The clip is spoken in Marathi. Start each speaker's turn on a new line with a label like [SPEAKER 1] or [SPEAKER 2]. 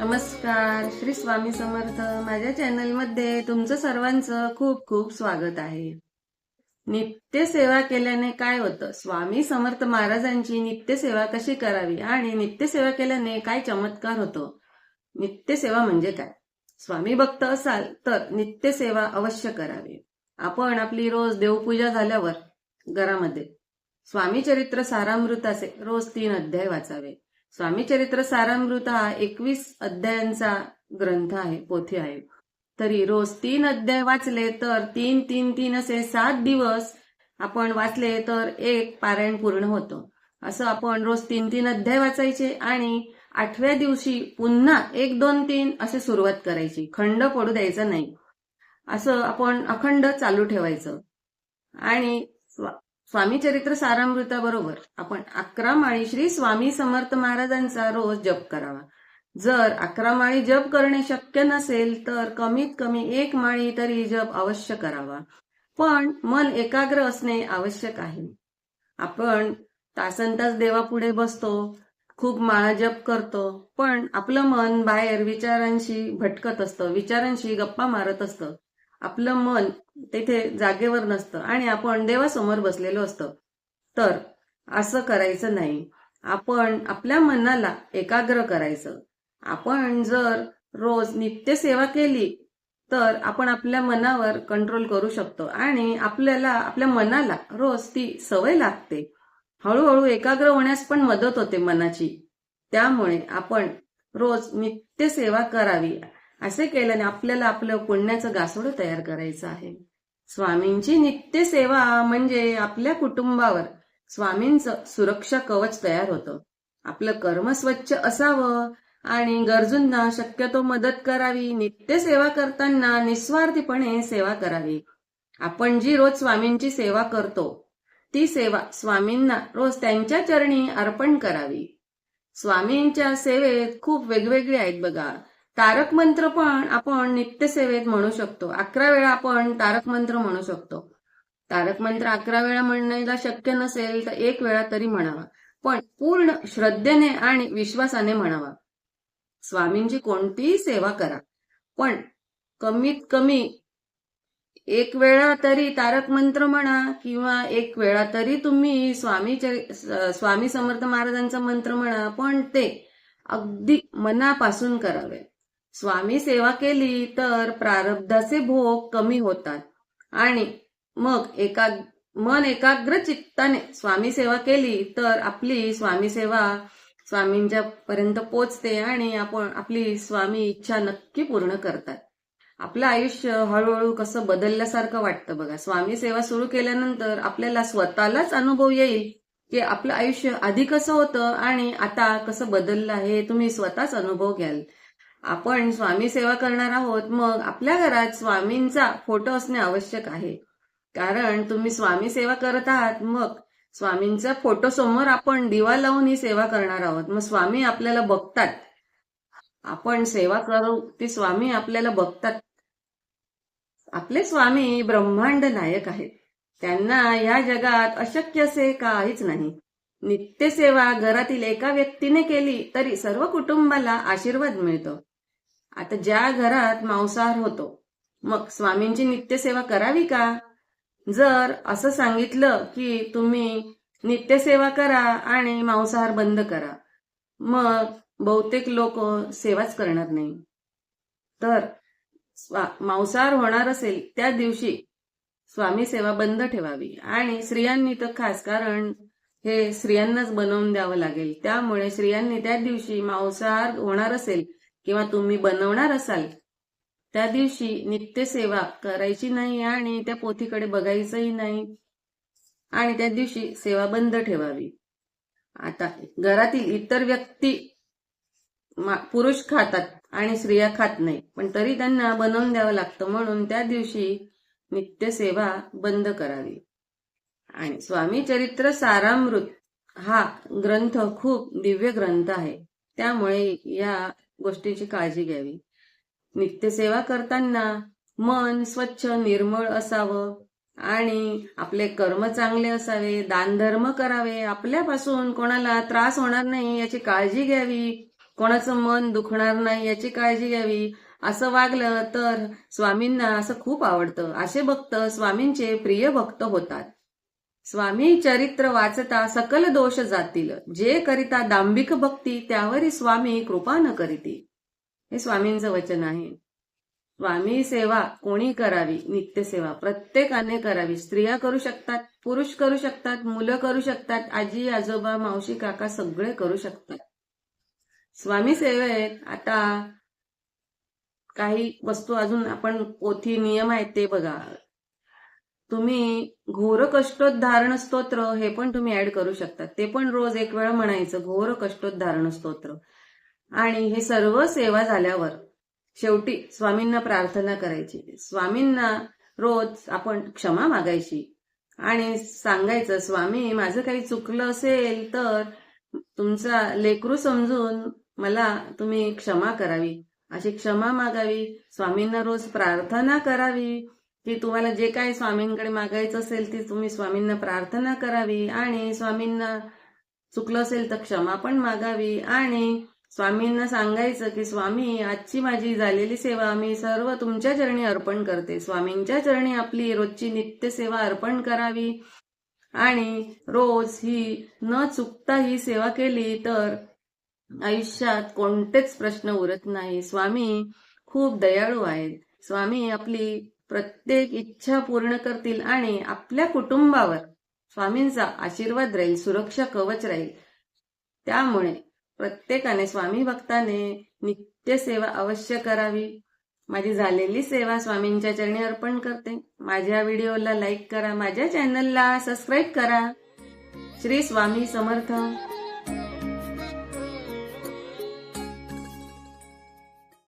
[SPEAKER 1] नमस्कार. श्री स्वामी समर्थ. माझ्या चॅनलमध्ये तुमचं सर्वांचं खूप खूप स्वागत आहे. नित्य सेवा केल्याने काय होतं? स्वामी समर्थ महाराजांची नित्य सेवा कशी करावी आणि नित्य सेवा केल्याने काय चमत्कार होतो? नित्य सेवा म्हणजे काय? स्वामी भक्त असाल तर नित्य सेवा अवश्य करावी. आपण आपली रोज देवपूजा झाल्यावर घरामध्ये स्वामी चरित्र सारामृताचे रोज तीन अध्याय वाचावे. स्वामी चरित्र सारामृत हा एकवीस अध्यायांचा ग्रंथ आहे पोथी आहे. तरी रोज तीन अध्याय वाचले तर तीन तीन तीन असे सात दिवस आपण वाचले तर एक पारायण पूर्ण होतं. असं आपण रोज तीन तीन अध्याय वाचायचे आणि आठव्या दिवशी पुन्हा एक दोन तीन असे सुरुवात करायची. खंड पडू द्यायचा नाही. असं आपण अखंड चालू ठेवायचं. आणि स्वामी चरित्र सारामृताबरोबर आपण अकरा माळी श्री स्वामी समर्थ महाराजांचा रोज जप करावा. जर अकरा माळी जप करणे शक्य नसेल तर कमीत कमी एक माळी तरी जप अवश्य करावा. पण मन एकाग्र असणे आवश्यक आहे. आपण तासन तास देवापुढे बसतो खूप माळा जप करतो पण आपलं मन बाहेर विचारांशी भटकत असतं विचारांशी गप्पा मारत असतं. आपलं मन तिथे जागेवर नसतं आणि आपण देवासमोर बसलेलो असतं. तर असं करायचं नाही. आपण आपल्या मनाला एकाग्र करायचं. आपण जर रोज नित्य सेवा केली तर आपण आपल्या मनावर कंट्रोल करू शकतो आणि आपल्याला आपल्या मनाला रोज ती सवय लागते. हळूहळू एकाग्र होण्यास पण मदत होते मनाची. त्यामुळे आपण रोज नित्य सेवा करावी. असे केल्याने आपल्याला आपलं पुण्याचं गासोडं तयार करायचं आहे. स्वामींची नित्य सेवा म्हणजे आपल्या कुटुंबावर स्वामींचं सुरक्षा कवच तयार होतं. आपलं कर्म स्वच्छ असावं आणि गरजूंना शक्यतो मदत करावी नित्य सेवा करताना निस्वार्थीपणे सेवा करावी. आपण जी रोज स्वामींची सेवा करतो ती सेवा स्वामींना रोज त्यांच्या चरणी अर्पण करावी. स्वामींच्या सेवेत खूप वेगवेगळे आहेत बघा. तारक मंत्र पण आपण नित्य सेवेत म्हणू शकतो. अकरा वेळा आपण तारक मंत्र म्हणू शकतो. तारक मंत्र अकरा वेळा म्हणण्याला शक्य नसेल तर एक वेळा तरी म्हणावा. पण पूर्ण श्रद्धेने आणि विश्वासाने म्हणावा. स्वामींची कोणतीही सेवा करा. पण कमीत कमी एक वेळा तरी तारक मंत्र म्हणा किंवा एक वेळा तरी तुम्ही स्वामी स्वामी समर्थ महाराजांचा मंत्र म्हणा पण ते अगदी मनापासून करावे. स्वामी सेवा केली तर प्रारब्धाचे भोग कमी होतात. आणि मग एका मन एकाग्र चित्ताने स्वामी सेवा केली तर आपली स्वामी सेवा स्वामींच्या पर्यंत पोचते आणि आपण आपली स्वामी इच्छा नक्की पूर्ण करतात. आपलं आयुष्य हळूहळू कसं बदलल्यासारखं वाटतं बघा. स्वामी सेवा सुरू केल्यानंतर आपल्याला स्वतःलाच अनुभव येईल की आपलं आयुष्य आधी कसं होतं आणि आता कसं बदललं हे तुम्ही स्वतःच अनुभव घ्याल. आपण स्वामी सेवा करणार आहोत मग आपल्या घरात स्वामींचा फोटो असणे आवश्यक आहे. कारण तुम्ही स्वामी सेवा करत आहात मग स्वामींचा फोटो समोर आपण दिवा लावून ही सेवा करणार आहोत. मग स्वामी आपल्याला बघतात. आपण सेवा करू ती स्वामी आपल्याला बघतात. आपले स्वामी ब्रह्मांड नायक आहेत. त्यांना या जगात अशक्य असे काहीच नाही. नित्य सेवा घरातील एका व्यक्तीने केली तरी सर्व कुटुंबाला आशीर्वाद मिळतो. आता ज्या घरात मांसाहार होतो मग स्वामींची नित्यसेवा करावी का? जर असं सांगितलं की तुम्ही नित्यसेवा करा आणि मांसाहार बंद करा मग बहुतेक लोक सेवाच करणार नाही. तर मांसाहार होणार असेल त्या दिवशी स्वामी सेवा बंद ठेवावी आणि स्त्रियांनी तर खास कारण हे स्त्रियांनाच बनवून द्यावं लागेल. त्यामुळे स्त्रियांनी त्या दिवशी मांसाहार होणार असेल किंवा तुम्ही बनवणार असाल त्या दिवशी नित्यसेवा करायची नाही आणि त्या पोथीकडे बघायचंही नाही. आणि त्या दिवशी सेवा बंद ठेवावी. आता घरातील इतर व्यक्ती पुरुष खातात आणि स्त्रिया खात नाही पण तरी त्यांना बनवून द्यावं लागतं. म्हणून त्या दिवशी नित्यसेवा बंद करावी. आणि स्वामी चरित्र सारामृत हा ग्रंथ खूप दिव्य ग्रंथ आहे. त्यामुळे या गोष्टीची काळजी घ्यावी. नित्यसेवा करताना मन स्वच्छ निर्मळ असावं आणि आपले कर्म चांगले असावे दानधर्म करावे. आपल्यापासून कोणाला त्रास होणार नाही याची काळजी घ्यावी. कोणाचं मन दुखणार नाही याची काळजी घ्यावी. असं वागलं तर स्वामींना असं खूप आवडतं. असे भक्त स्वामींचे प्रिय भक्त होतात. स्वामी चरित्र वाचता सकल दोष जातील. जे करिता दांभिक भक्ती त्यावरी स्वामी कृपा न करीती. हे स्वामींचं वचन आहे. स्वामी सेवा कोणी करावी? नित्यसेवा प्रत्येकाने करावी. स्त्रिया करू शकतात पुरुष करू शकतात मुलं करू शकतात आजी आजोबा मावशी काका सगळे करू शकतात. स्वामी सेवेत आता काही वस्तू अजून आपण पोथी नियम आहेत ते बघा. तुम्ही घोर कष्टोद्धारण स्तोत्र हे पण तुम्ही ऍड करू शकता. ते पण रोज एक वेळा म्हणायचं घोर कष्टोद्धारण स्तोत्र. आणि हे सर्व सेवा झाल्यावर शेवटी स्वामींना प्रार्थना करायची. स्वामींना रोज आपण क्षमा मागायची आणि सांगायचं स्वामी माझं काही चुकलं असेल तर तुमचा लेकरू समजून मला तुम्ही क्षमा करावी. अशी क्षमा मागावी स्वामींना रोज प्रार्थना करावी की तुम्हाला जे काही स्वामींकडे मागायचं असेल ती तुम्ही स्वामींना प्रार्थना करावी आणि स्वामींना चुकलं असेल तर क्षमा पण मागावी. आणि स्वामींना सांगायचं की स्वामी आजची माझी झालेली सेवा मी सर्व तुमच्या चरणी अर्पण करते. स्वामींच्या चरणी आपली रोजची नित्य सेवा अर्पण करावी. आणि रोज ही न चुकता ही सेवा केली तर आयुष्यात कोणतेच प्रश्न उरत नाही. स्वामी खूप दयाळू आहेत. स्वामी आपली प्रत्येक इच्छा पूर्ण करतील आणि आपल्या कुटुंबावर स्वामींचा आशीर्वाद राहील सुरक्षा कवच राहील. त्यामुळे प्रत्येकाने स्वामी भक्ताने नित्य सेवा अवश्य करावी. माझी झालेली सेवा स्वामींच्या चरणी अर्पण करते. माझ्या व्हिडिओला लाईक करा माझ्या चॅनलला सबस्क्राईब करा. श्री स्वामी समर्थ.